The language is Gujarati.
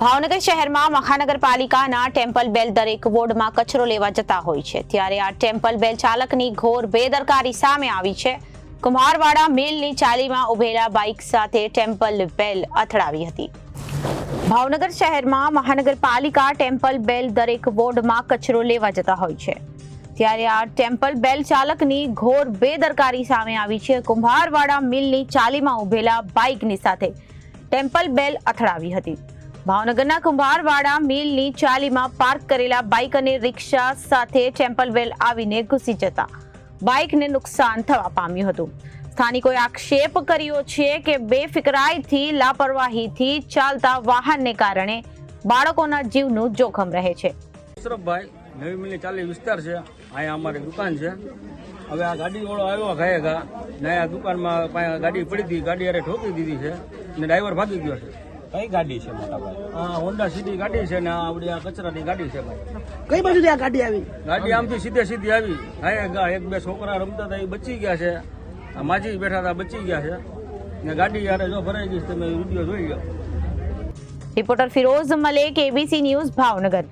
ભાવનગર શહેરમાં મહાનગરપાલિકાના ટેમ્પલ બેલ દરેક વોર્ડમાં કચરો લેવા જતા હોય છે. ત્યારે આ ટેમ્પલ બેલ ચાલકની ઘોર બેદરકારી સામે આવી છે. કુમારવાડા મિલની ચાલીમાં ઉભેલા બાઇક સાથે ટેમ્પલ બેલ અથડાવી હતી. ભાવનગર શહેરમાં મહાનગરપાલિકા ટેમ્પલ બેલ દરેક વોર્ડમાં કચરો લેવા જતા હોય છે. ત્યારે આ ટેમ્પલ બેલ ચાલકની ઘોર બેદરકારી સામે આવી છે. કુંભારવાડા મિલની ચાલીમાં ઉભેલા બાઇકની સાથે ટેમ્પલ બેલ અથડાવી હતી. ભાવનગરના કુંભારવાડા મિલની ચાલીમાં પાર્ક કરેલા બાઇક અને રિક્ષા સાથે ટેમ્પલવેલ આવીને ઘૂસી જતા બાઇકને નુકસાન થવા પામ્યું હતું. સ્થાનિકોએ આક્ષેપ કર્યો છે કે બેફિકરાઈથી, લાપરવાહીથી ચાલતા વાહનને કારણે બાળકોના જીવનું જોખમ રહે છે. અશરફભાઈ નવી મિલની ચાલી વિસ્તાર છે. અહીંયા અમારી દુકાન છે. હવે આ ગાડી વાળો આવ્યો ને આ દુકાનમાં ગાડી પડી હતી. ગાડી અરે ઠોકી દીધી છે. ને ડ્રાઈવર ભાગી ગયો છે. કઈ ગાડી છે મોટા ભાઈ આ હોન્ડા સિટી ગાડી છે ને આપડી આ કચરાની ગાડી છે ભાઈ. કઈ બાજુથી આ ગાડી આવી? ગાડી આમથી સીધે સીધી આવી. હા એક બે છોકરા રમતા હતા એ બચી ગયા છે. આ માજી બેઠા હતા બચી ગયા છે. ને ગાડી યારે જો ભરાઈ ગઈ તમે વીડિયો જોઈ લો reporter Firoz Malek ABC news Bhavnagar.